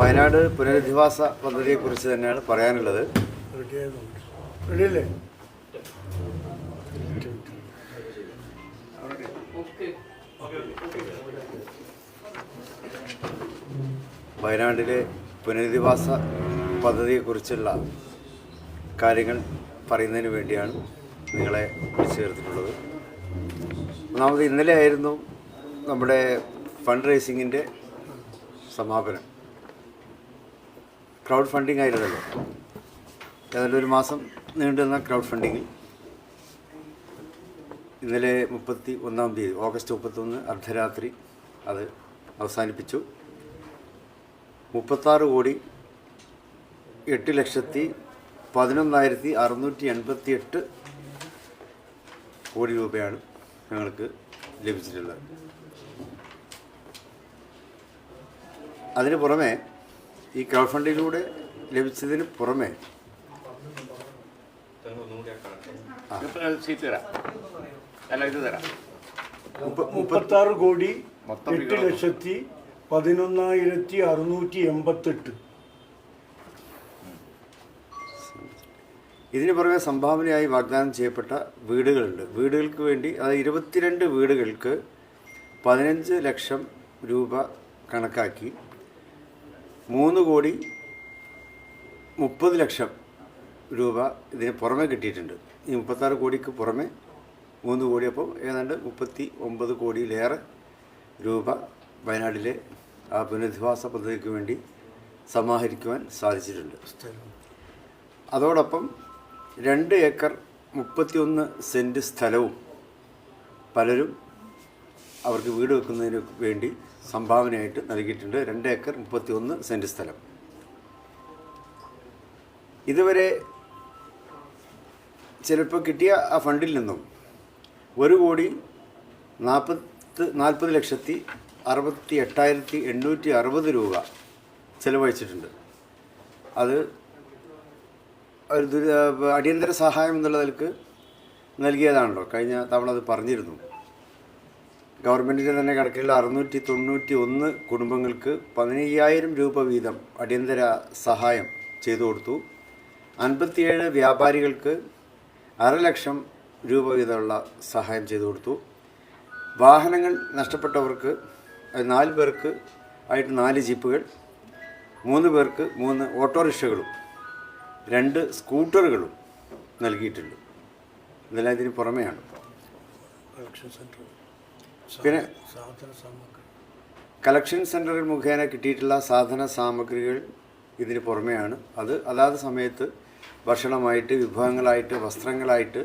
വയനാട് പുനരധിവാസ പദ്ധതിയെ കുറിച്ച് തന്നെയാണ് പറയാനുള്ളത്. വയനാട്ടിലെ പുനരധിവാസ പദ്ധതിയെക്കുറിച്ചുള്ള കാര്യങ്ങൾ പറയുന്നതിന് വേണ്ടിയാണ് നിങ്ങളെ വിളിച്ചു ചേർത്തിട്ടുള്ളത്. ഒന്നാമത് ഇന്നലെ ആയിരുന്നു നമ്മുടെ ഫണ്ട് റേസിങ്ങിന്റെ സമാപനം. ക്രൗഡ് ഫണ്ടിങ് ആയിരുന്നല്ലോ. ഏതായാലും ഒരു മാസം നീണ്ടുന്ന ക്രൗഡ് ഫണ്ടിങ്ങിൽ ഇന്നലെ മുപ്പത്തി ഒന്നാം തീയതി ഓഗസ്റ്റ് മുപ്പത്തൊന്ന് അർദ്ധരാത്രി അത് അവസാനിപ്പിച്ചു. മുപ്പത്താറ് കോടി എട്ട് ലക്ഷത്തി പതിനൊന്നായിരത്തി അറുന്നൂറ്റി എൺപത്തി എട്ട് കോടി രൂപയാണ് ഞങ്ങൾക്ക് ലഭിച്ചിട്ടുള്ളത്. അതിന് പുറമെ ഈ ക്രൗഡ് ഫണ്ടിലൂടെ ലഭിച്ചതിന് പുറമെ മുപ്പത്താറ് കോടി എട്ട് ലക്ഷത്തി പതിനൊന്നായിരത്തി അറുന്നൂറ്റി എൺപത്തെട്ട്. ഇതിന് പുറമെ സംഭാവനയായി വാഗ്ദാനം ചെയ്യപ്പെട്ട വീടുകളുണ്ട്. വീടുകൾക്ക് വേണ്ടി അതായത് ഇരുപത്തിരണ്ട് വീടുകൾക്ക് പതിനഞ്ച് ലക്ഷം രൂപ കണക്കാക്കി മൂന്ന് കോടി മുപ്പത് ലക്ഷം രൂപ ഇതിന് പുറമെ കിട്ടിയിട്ടുണ്ട്. ഈ മുപ്പത്താറ് കോടിക്ക് പുറമെ മൂന്ന് കോടി അപ്പോൾ ഏതാണ്ട് മുപ്പത്തി ഒമ്പത് കോടിയിലേറെ രൂപ വയനാട്ടിലെ ആ പുനരധിവാസ പദ്ധതിക്ക് വേണ്ടി സമാഹരിക്കുവാൻ സാധിച്ചിട്ടുണ്ട്. അതോടൊപ്പം രണ്ട് ഏക്കർ മുപ്പത്തിയൊന്ന് സെന്റ് സ്ഥലവും പലരും അവർക്ക് വീട് വെക്കുന്നതിന് വേണ്ടി സംഭാവനയായിട്ട് നൽകിയിട്ടുണ്ട്. രണ്ട് ഏക്കർ മുപ്പത്തി ഒന്ന് സെന്റ് സ്ഥലം. ഇതുവരെ ചിലപ്പോൾ കിട്ടിയ ആ ഫണ്ടിൽ നിന്നും ഒരു കോടി നാൽപ്പത്ത് നാൽപ്പത് ലക്ഷത്തി അറുപത്തി എട്ടായിരത്തി എണ്ണൂറ്റി അറുപത് രൂപ ചിലവഴിച്ചിട്ടുണ്ട്. അത് ഒരു ദുരി അടിയന്തര സഹായം എന്നുള്ള നിലയ്ക്ക് നൽകിയതാണല്ലോ. കഴിഞ്ഞ തവണ അത് പറഞ്ഞിരുന്നു. ഗവൺമെന്റിന്റെ തന്നെ കണക്കിലുള്ള അറുന്നൂറ്റി തൊണ്ണൂറ്റി ഒന്ന് കുടുംബങ്ങൾക്ക് പതിനയ്യായിരം രൂപ വീതം അടിയന്തര സഹായം ചെയ്തു കൊടുത്തു. അൻപത്തിയേഴ് വ്യാപാരികൾക്ക് അര ലക്ഷം രൂപ വീതമുള്ള സഹായം ചെയ്തു കൊടുത്തു. വാഹനങ്ങൾ നഷ്ടപ്പെട്ടവർക്ക് നാല് പേർക്ക് ആയിട്ട് നാല് ജീപ്പുകൾ മൂന്ന് പേർക്ക് മൂന്ന് ഓട്ടോറിക്ഷകളും രണ്ട് സ്കൂട്ടറുകളും നൽകിയിട്ടുണ്ട്. ഇതെല്ലാം ഇതിന് പുറമെയാണ്. സെന്റർ പിന്നെ കളക്ഷൻ സെന്ററിൽ മുഖേന കിട്ടിയിട്ടുള്ള സാധന സാമഗ്രികൾ ഇതിന് പുറമെയാണ്. അത് അതാത് സമയത്ത് ഭക്ഷണമായിട്ട് വിഭവങ്ങളായിട്ട് വസ്ത്രങ്ങളായിട്ട്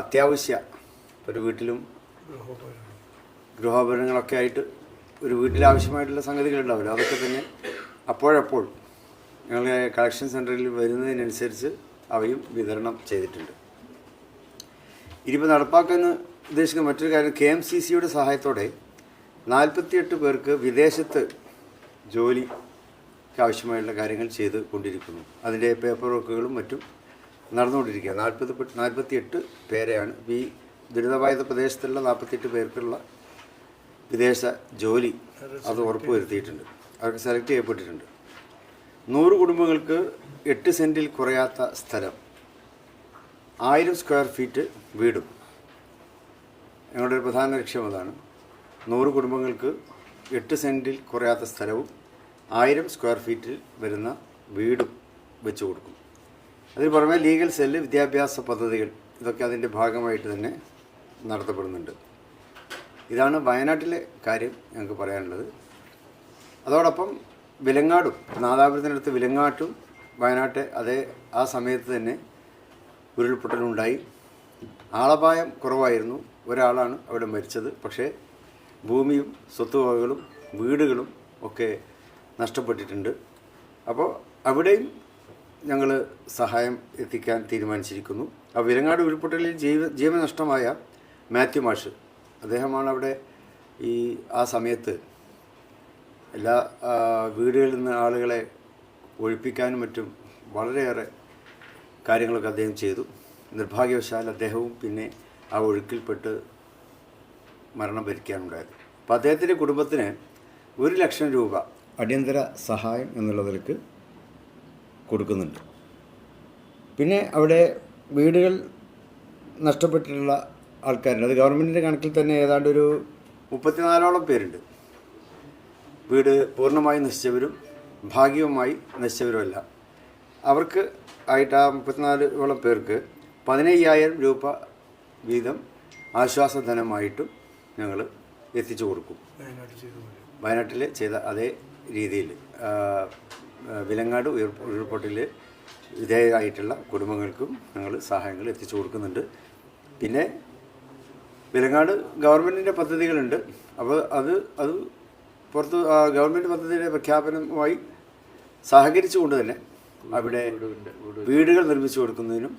അത്യാവശ്യ ഒരു വീട്ടിലും ഗൃഹോപകരണം ഗൃഹോപകരണങ്ങളൊക്കെ ആയിട്ട് ഒരു വീട്ടിൽ ആവശ്യമായിട്ടുള്ള സംഗതികളുണ്ടാവില്ല. അതൊക്കെ തന്നെ അപ്പോഴപ്പോൾ ഞങ്ങൾ കളക്ഷൻ സെന്ററിൽ വരുന്നതിനനുസരിച്ച് അവയും വിതരണം ചെയ്തിട്ടുണ്ട്. ഇനിയിപ്പോൾ നടപ്പാക്കാൻ ഉദ്ദേശിക്കുന്ന മറ്റൊരു കാര്യം കെ എം സി സിയുടെ സഹായത്തോടെ നാൽപ്പത്തിയെട്ട് പേർക്ക് വിദേശത്ത് ജോലിക്ക് ആവശ്യമായുള്ള കാര്യങ്ങൾ ചെയ്ത് കൊണ്ടിരിക്കുന്നു. അതിന്റെ പേപ്പർ വർക്കുകളും മറ്റും നടന്നുകൊണ്ടിരിക്കുക നാൽപ്പത് നാൽപ്പത്തിയെട്ട് പേരെയാണ്. ഈ ദുരിതബാധിത പ്രദേശത്തുള്ള നാൽപ്പത്തിയെട്ട് പേർക്കുള്ള വിദേശ ജോലി അത് ഉറപ്പുവരുത്തിയിട്ടുണ്ട്. അവർക്ക് സെലക്ട് ചെയ്യപ്പെട്ടിട്ടുണ്ട്. നൂറ് കുടുംബങ്ങൾക്ക് എട്ട് സെന്റിൽ കുറയാത്ത സ്ഥലം ആയിരം സ്ക്വയർ ഫീറ്റ് വീടും. ഞങ്ങളുടെ ഒരു പ്രധാന ലക്ഷ്യം അതാണ്. നൂറ് കുടുംബങ്ങൾക്ക് എട്ട് സെന്റിൽ കുറയാത്ത സ്ഥലവും ആയിരം സ്ക്വയർ ഫീറ്റിൽ വരുന്ന വീടും വെച്ചു കൊടുക്കും. അതിന് പുറമെ ലീഗൽ സെല്ല് വിദ്യാഭ്യാസ പദ്ധതികൾ ഇതൊക്കെ അതിന്റെ ഭാഗമായിട്ട് തന്നെ നടത്തപ്പെടുന്നുണ്ട്. ഇതാണ് വയനാട്ടിലെ കാര്യം ഞങ്ങൾക്ക് പറയാനുള്ളത്. അതോടൊപ്പം വിലങ്ങാടും നാദാപുരത്തിനടുത്ത് വിലങ്ങാട്ടും വയനാട്ടെ അതേ ആ സമയത്ത് തന്നെ ഉരുൾപൊട്ടലുണ്ടായി. ആളപായം കുറവായിരുന്നു. ഒരാളാണ് അവിടെ മരിച്ചത്. പക്ഷേ ഭൂമിയും സ്വത്തുവകകളും വീടുകളും ഒക്കെ നഷ്ടപ്പെട്ടിട്ടുണ്ട്. അപ്പോൾ അവിടെയും ഞങ്ങൾ സഹായം എത്തിക്കാൻ തീരുമാനിച്ചിരിക്കുന്നു. ആ വിരങ്ങാട് ഉരുൾപൊട്ടലിൽ ജീവ ജീവനഷ്ടമായ മാത്യു മാഷ്. അദ്ദേഹമാണ് അവിടെ ഈ ആ സമയത്ത് എല്ലാ വീടുകളിൽ നിന്ന് ആളുകളെ ഒഴിപ്പിക്കാനും മറ്റും വളരെയേറെ കാര്യങ്ങളൊക്കെ അദ്ദേഹം ചെയ്തു. നിർഭാഗ്യവശാൽ അദ്ദേഹവും പിന്നെ ആ ഒഴുക്കിൽപ്പെട്ട് മരണം ഭരിക്കാനുണ്ടായത്. അപ്പോൾ അദ്ദേഹത്തിന്റെ കുടുംബത്തിന് ഒരു ലക്ഷം രൂപ അടിയന്തര സഹായം എന്നുള്ള നിലയ്ക്ക് കൊടുക്കുന്നുണ്ട്. പിന്നെ അവിടെ വീടുകൾ നഷ്ടപ്പെട്ടിട്ടുള്ള ആൾക്കാരുണ്ട്. അത് ഗവൺമെന്റിന്റെ കണക്കിൽ തന്നെ ഏതാണ്ട് ഒരു മുപ്പത്തിനാലോളം പേരുണ്ട്. വീട് പൂർണമായി നശിച്ചവരും ഭാഗികമായി നശിച്ചവരുമല്ല. അവർക്ക് ആയിട്ട് ആ മുപ്പത്തിനാലോളം പേർക്ക് പതിനയ്യായിരം രൂപ വീതം ആശ്വാസധനമായിട്ടും ഞങ്ങൾ എത്തിച്ചു കൊടുക്കും. വയനാട് ചെയ്ത പോലെ. വയനാട്ടിൽ ചെയ്ത അതേ രീതിയിൽ വിലങ്ങാട് ഉരുൾപൊട്ടിൽ ഉരുൾപൊട്ടലിൽ വിധേയരായിട്ടുള്ള കുടുംബങ്ങൾക്കും ഞങ്ങൾ സഹായങ്ങൾ എത്തിച്ചു കൊടുക്കുന്നുണ്ട്. പിന്നെ വിലങ്ങാട് ഗവൺമെന്റിന്റെ പദ്ധതികളുണ്ട്. അപ്പോൾ അത് അത് പുറത്ത് ഗവൺമെന്റ് പദ്ധതിയുടെ പ്രഖ്യാപനവുമായി സഹകരിച്ചുകൊണ്ട് തന്നെ അവിടെ വീടുകൾ നിർമ്മിച്ചു കൊടുക്കുന്നതിനും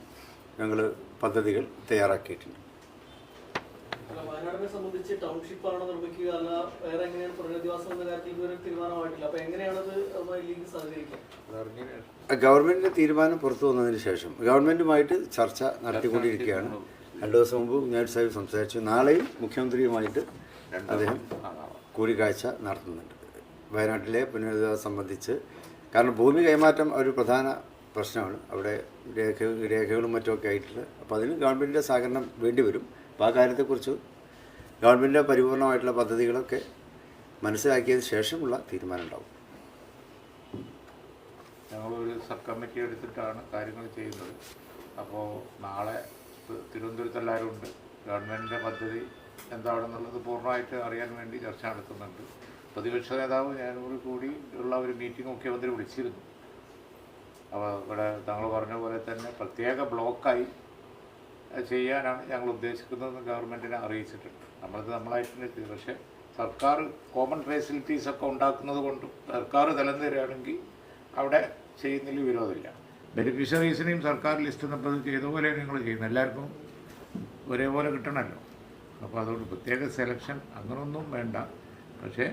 ഞങ്ങൾ പദ്ധതികൾ തയ്യാറാക്കിയിട്ടുണ്ട്. വയനാടിനെ സംബന്ധിച്ച് ടൗൺഷിപ്പ് ആണോ നിർമ്മിക്കുക? അല്ല വേറെ എങ്ങനെയാണ് പുനരധിവാസം എന്ന കാര്യത്തിൽ ഇതുവരെ തീരുമാനമായിട്ടില്ല. അപ്പൊ എങ്ങനെയാണത് അതുമായി ലീഗ് സഹകരിക്കുക? ഗവൺമെന്റിന്റെ തീരുമാനം പുറത്തു വന്നതിന് ശേഷം ഗവൺമെന്റുമായിട്ട് ചർച്ച നടത്തിക്കൊണ്ടിരിക്കുകയാണ്. രണ്ടു ദിവസം മുമ്പ് കുഞ്ഞാടി സാഹിബ് സംസാരിച്ചു. നാളെയും മുഖ്യമന്ത്രിയുമായിട്ട് അദ്ദേഹം കൂടിക്കാഴ്ച നടത്തുന്നുണ്ട്. വയനാട്ടിലെ പുനരധിവാസം സംബന്ധിച്ച് കാരണം ഭൂമി കൈമാറ്റം ഒരു പ്രധാന പ്രശ്നമാണ്. അവിടെ രേഖ രേഖകളും മറ്റുമൊക്കെ ആയിട്ടുള്ളത് അപ്പോൾ അതിന് ഗവൺമെന്റിന്റെ സഹകരണം വേണ്ടി വരും. അപ്പോൾ ആ കാര്യത്തെക്കുറിച്ച് ഗവൺമെന്റിന്റെ പരിപൂർണമായിട്ടുള്ള പദ്ധതികളൊക്കെ മനസ്സിലാക്കിയതിന് ശേഷമുള്ള തീരുമാനം ഉണ്ടാവും. ഞങ്ങളൊരു സബ് കമ്മിറ്റി എടുത്തിട്ടാണ് കാര്യങ്ങൾ ചെയ്യുന്നത്. അപ്പോൾ നാളെ തിരുവനന്തപുരത്ത് എല്ലാവരും ഉണ്ട്. ഗവൺമെന്റിന്റെ പദ്ധതി എന്താണെന്നുള്ളത് പൂർണമായിട്ട് അറിയാൻ വേണ്ടി ചർച്ച നടത്തുന്നുണ്ട്. പ്രതിപക്ഷ നേതാവ് ഞാനോട് കൂടി ഉള്ള ഒരു മീറ്റിംഗ് മുഖ്യമന്ത്രി വിളിച്ചിരുന്നു. അപ്പോൾ ഇവിടെ താങ്കൾ പറഞ്ഞ പോലെ തന്നെ പ്രത്യേക ബ്ലോക്കായി ചെയ്യാനാണ് ഞങ്ങൾ ഉദ്ദേശിക്കുന്നതെന്ന് ഗവൺമെന്റിനെ അറിയിച്ചിട്ടുണ്ട്. നമ്മളത് നമ്മളായിട്ട് ചെയ്തു പക്ഷേ സർക്കാർ കോമൺ ഫെസിലിറ്റീസ് ഒക്കെ ഉണ്ടാക്കുന്നത് കൊണ്ട് സർക്കാർ തലം തരികയാണെങ്കിൽ അവിടെ ചെയ്യുന്നതിൽ വിരോധമില്ല. ബെനിഫിഷ്യറീസിനെയും സർക്കാർ ലിസ്റ്റ് നമ്മൾ ചെയ്ത പോലെ നിങ്ങൾ ചെയ്യുന്നത്. എല്ലാവർക്കും ഒരേപോലെ കിട്ടണമല്ലോ. അപ്പോൾ അതുകൊണ്ട് പ്രത്യേക സെലക്ഷൻ അങ്ങനൊന്നും വേണ്ട. പക്ഷേ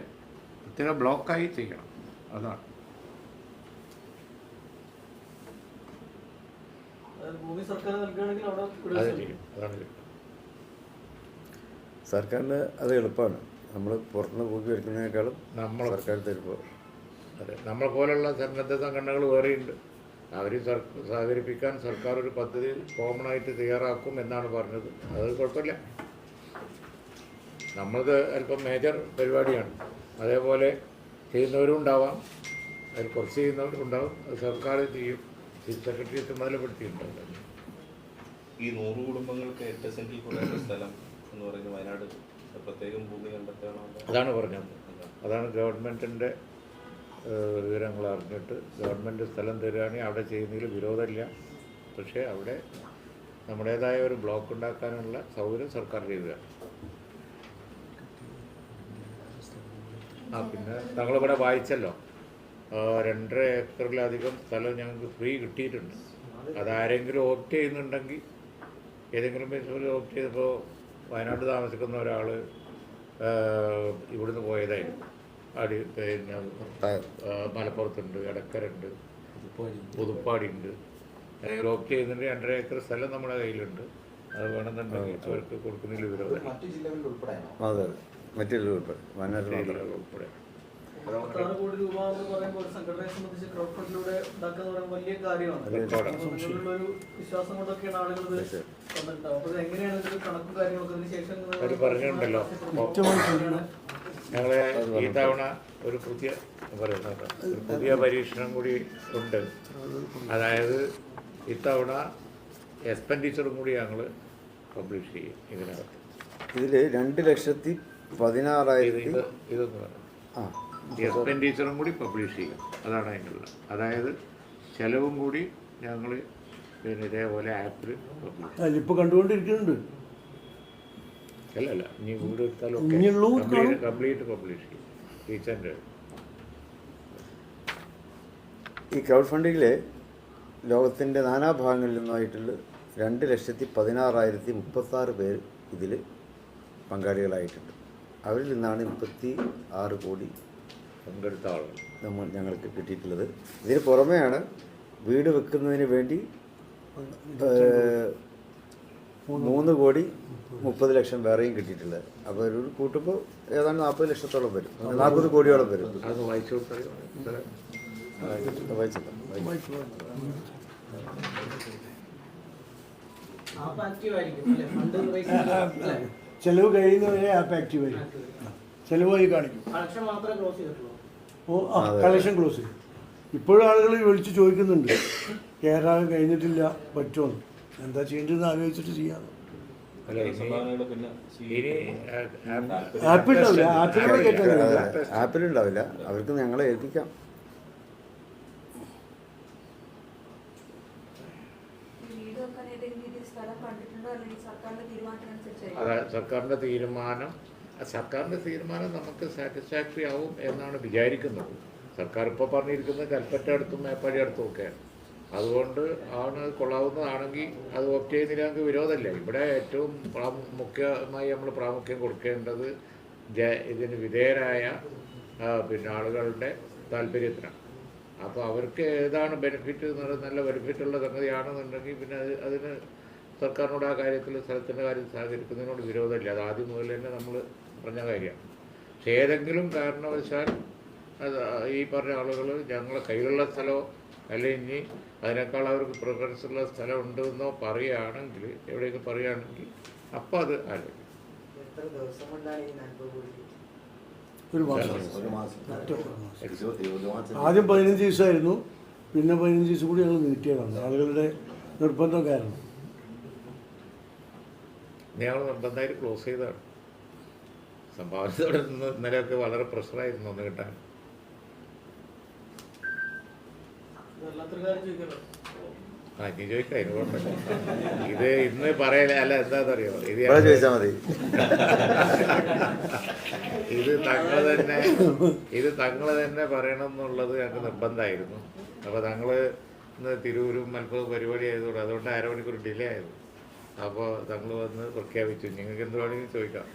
പ്രത്യേക ബ്ലോക്കായി ചെയ്യണം. അതാണ് അതായത് ഭൂമി സർക്കാർ നൽകുകയാണെങ്കിൽ അവിടെ അത് വിടുക ചെയ്യും അതാണ് ചെയ്യും സർക്കാരിന് അത് എളുപ്പമാണ്. നമ്മൾ പുറത്തുനിന്ന് പോക്കി വരുന്നതിനേക്കാളും നമ്മൾ സർക്കാർ തരുമ്പോൾ അതെ നമ്മളെ പോലെയുള്ള സന്നദ്ധ സംഘടനകൾ വേറെയുണ്ട്. അവർ സഹകരിപ്പിക്കാൻ സർക്കാർ ഒരു പദ്ധതി കോമൺ ആയിട്ട് തയ്യാറാക്കും എന്നാണ് പറഞ്ഞത്. അത് കുഴപ്പമില്ല. നമ്മളത് അല്പം മേജർ പരിപാടിയാണ്. അതേപോലെ ചെയ്യുന്നവരും ഉണ്ടാവാം. അതിൽ കുറച്ച് ചെയ്യുന്നവരും ഉണ്ടാവും. അത് സർക്കാർ ചെയ്യും. ചീഫ് മുതലപ്പെടുത്തിയിട്ടുണ്ട് ഈ നൂറ് കുടുംബങ്ങൾക്ക് എട്ട് സെന്റിൽ കൂടുതൽ സ്ഥലം എന്ന് പറയുന്നത് വയനാട് പ്രത്യേകം ഭൂമി കണ്ടെത്തണം അതാണ് പറഞ്ഞത്. അതാണ് ഗവൺമെന്റിന്റെ വിവരങ്ങൾ അറിഞ്ഞിട്ട് ഗവൺമെന്റ് സ്ഥലം തരികയാണെങ്കിൽ അവിടെ ചെയ്യുന്നതിൽ വിരോധമില്ല. പക്ഷേ അവിടെ നമ്മുടേതായ ഒരു ബ്ലോക്ക് ഉണ്ടാക്കാനുള്ള സൗകര്യം സർക്കാർ ചെയ്യുക ആ പിന്നെ താങ്കളിവിടെ വായിച്ചല്ലോ? രണ്ടര ഏക്കറിലധികം സ്ഥലം ഞങ്ങൾക്ക് ഫ്രീ കിട്ടിയിട്ടുണ്ട്. അതാരെങ്കിലും ഓപ്റ്റ് ചെയ്യുന്നുണ്ടെങ്കിൽ ഏതെങ്കിലും ബേസിൽ ഓപ്റ്റ് ചെയ്തപ്പോൾ വയനാട് താമസിക്കുന്ന ഒരാൾ ഇവിടുന്ന് പോയതായിരുന്നു. അടി പിന്നെ മലപ്പുറത്തുണ്ട് എടക്കരുണ്ട് പുതുപ്പാടിയുണ്ട്. ഏതെങ്കിലും ഓപ്റ്റ് ചെയ്യുന്നുണ്ട് രണ്ടര ഏക്കർ സ്ഥലം നമ്മുടെ കയ്യിലുണ്ട്. അത് വേണമെന്നുണ്ടെങ്കിൽ അവർക്ക് കൊടുക്കുന്നതിൽ വിരോധം മറ്റു ജില്ലകളിൽ ഉൾപ്പെടെ. ഉൾപ്പെടെ. മുപ്പത്താറ് കോടി രൂപ എന്ന് പറയുമ്പോൾ ഒരു സംഘടനയെ സംബന്ധിച്ച് ക്രൗഡ് ഫണ്ടിലൂടെ ഉണ്ടാക്കുക പറയുമ്പോൾ വലിയ കാര്യമാണ്. ഒരു വിശ്വാസം കൊണ്ടൊക്കെയാണ് ആളുകൾ ഇത് വന്നിട്ടുണ്ടാവും അപ്പോൾ എങ്ങനെയാണ് ഇതിന്റെ കണക്കും കാര്യങ്ങളൊക്കെ അതിന് ശേഷം പറഞ്ഞിട്ടുണ്ടല്ലോ. ഞങ്ങളെ ഈ തവണ ഒരു പുതിയ പറയുന്നത് പുതിയ പരീക്ഷണം കൂടി ഉണ്ട്. അതായത് ഇത്തവണ എക്സ്പെൻഡിച്ചറും കൂടി ഞങ്ങൾ പബ്ലിഷ് ചെയ്യും ഇതിനകത്ത്. ഇതിൽ രണ്ട് ലക്ഷത്തി പതിനാറായിരത്തി ഇത് ഇതൊന്ന് പറയാം ആ. എക്സ്പെൻഡിച്ചറും കൂടി പബ്ലിഷ് ചെയ്യും. അതാണ് അതിനുള്ള അതായത് ചിലവും കൂടി ഞങ്ങൾ പിന്നെ ഇതേപോലെ ആപ്പിൽ പബ്ലിഷ് അതിലിപ്പോൾ കണ്ടുകൊണ്ടിരിക്കുന്നുണ്ട് അല്ല അല്ല ഇനി വീട് എടുത്താലും കംപ്ലീറ്റ് പബ്ലിഷ് ചെയ്യും. ടീച്ചറിന്റെ ഈ ക്രൗഡ് ഫണ്ടിങ്ങിൽ ലോകത്തിന്റെ നാനാഭാഗങ്ങളിൽ നിന്നായിട്ടുള്ള രണ്ട് ലക്ഷത്തി പതിനാറായിരത്തി മുപ്പത്താറ് പേര് ഇതിൽ പങ്കാളികളായിട്ടുണ്ട്. അവരിൽ നിന്നാണ് മുപ്പത്തി ആറ് കോടി പങ്കെടുത്ത ആളുകൾ നമ്മൾ ഞങ്ങൾക്ക് കിട്ടിയിട്ടുള്ളത്. ഇതിന് പുറമെയാണ് വീട് വെക്കുന്നതിന് വേണ്ടി മൂന്ന് കോടി മുപ്പത് ലക്ഷം വേറെയും കിട്ടിയിട്ടുള്ളത്. അപ്പോൾ ഒരു കൂട്ടുമ്പോൾ ഏതാണ്ട് നാൽപ്പത് ലക്ഷത്തോളം വരും. നാൽപ്പത് കോടിയോളം വരും. ചെലവ് കഴിയുന്നവരെ ആപ്പ് ആക്റ്റീവ് ആയിരിക്കും അല്ലേ? ഫണ്ട് റൈസ് അല്ലേ? ചെലവ് ചെലവായി കാണിക്കും. ഓ ആ കളക്ഷൻ ക്ലോസ് ചെയ്യും ഇപ്പോഴും ആളുകൾ വിളിച്ച് ചോദിക്കുന്നുണ്ട്. കയറാൻ കഴിഞ്ഞിട്ടില്ല പറ്റുമെന്ന് എന്താ ചെയ്യേണ്ടതെന്ന് ആലോചിച്ചിട്ട് ചെയ്യാം. ആപ്പിലുണ്ടാവില്ല അവർക്ക് ഞങ്ങളെ ഏൽപ്പിക്കാം. സർക്കാരിന്റെ തീരുമാനം സർക്കാരിന്റെ തീരുമാനം നമുക്ക് സാറ്റിസ്ഫാക്ടറി ആവും എന്നാണ് വിചാരിക്കുന്നത്. സർക്കാർ ഇപ്പോൾ പറഞ്ഞിരിക്കുന്നത് കൽപ്പറ്റ അടുത്തും മേപ്പാടി അടുത്തും ഒക്കെയാണ് അതുകൊണ്ട് ആണ് കൊള്ളാവുന്നതാണെങ്കിൽ അത് ഓപ്റ്റ് നമുക്ക് വിരോധമല്ല. ഇവിടെ ഏറ്റവും മുഖ്യമായി നമ്മൾ പ്രാമുഖ്യം കൊടുക്കേണ്ടത് ജ ഇതിന് വിധേയരായ പിന്നെ ആളുകളുടെ താല്പര്യത്തിനാണ്. അപ്പോൾ അവർക്ക് ഏതാണ് ബെനിഫിറ്റ് എന്നുള്ളത് നല്ല ബെനിഫിറ്റുള്ള സംഗതിയാണെന്നുണ്ടെങ്കിൽ പിന്നെ അത് അതിന് സർക്കാരിനോട് ആ കാര്യത്തിൽ സ്ഥലത്തിന്റെ കാര്യം സഹകരിക്കുന്നതിനോട് വിരോധമില്ല. അത് ആദ്യം മുതൽ തന്നെ നമ്മൾ പറഞ്ഞ കാര്യമാണ് പക്ഷേ ഏതെങ്കിലും കാരണവശാൽ അത് ഈ പറഞ്ഞ ആളുകൾ ഞങ്ങളെ കയ്യിലുള്ള സ്ഥലമോ അല്ലെങ്കിൽ ഇനി അതിനേക്കാൾ അവർക്ക് പ്രിഫറൻസ് ഉള്ള സ്ഥലം ഉണ്ടെന്നോ പറയുകയാണെങ്കിൽ എവിടെയൊക്കെ പറയുകയാണെങ്കിൽ അപ്പോൾ അത് ആലോചിക്കും. ഒരു മാസം. ആദ്യം പതിനഞ്ച് ദിവസമായിരുന്നു. പിന്നെ പതിനഞ്ച് ദിവസം കൂടി ഞങ്ങൾ നീട്ടിയതാണ് ആളുകളുടെ നിർബന്ധം കാരണം. ഞങ്ങൾ നിർബന്ധമായിട്ട് ക്ലോസ് ചെയ്തതാണ്. സംഭാവനയോടെ നിന്ന് ഇന്നലെയൊക്കെ വളരെ പ്രഷറായിരുന്നു ഒന്ന് കിട്ടാൻ. വല്ലാത്തൊരു കാര്യം ചോദിക്കല്ലോ. ആ ഇനി ചോദിക്കാം അതിന് കുഴപ്പമില്ല. ഇത് ഇന്ന് പറയല അല്ല എന്താണെന്നറിയോ ഇത് ചോദിച്ചാൽ മതി. ഇത് തങ്ങൾ തന്നെ ഇത് തങ്ങൾ തന്നെ പറയണം എന്നുള്ളത് ഞങ്ങൾക്ക് നിർബന്ധമായിരുന്നു. അപ്പോൾ തങ്ങൾ ഇന്ന് തിരൂരും മലപ്പുറം പരിപാടി ആയതുകൊണ്ട് അതുകൊണ്ട് അരമണിക്കൂർ ഡിലേ ആയത്. അപ്പോൾ തങ്ങൾ വന്ന് പ്രഖ്യാപിച്ചു. നിങ്ങൾക്ക് എന്ത് വേണമെങ്കിലും ചോദിക്കാം.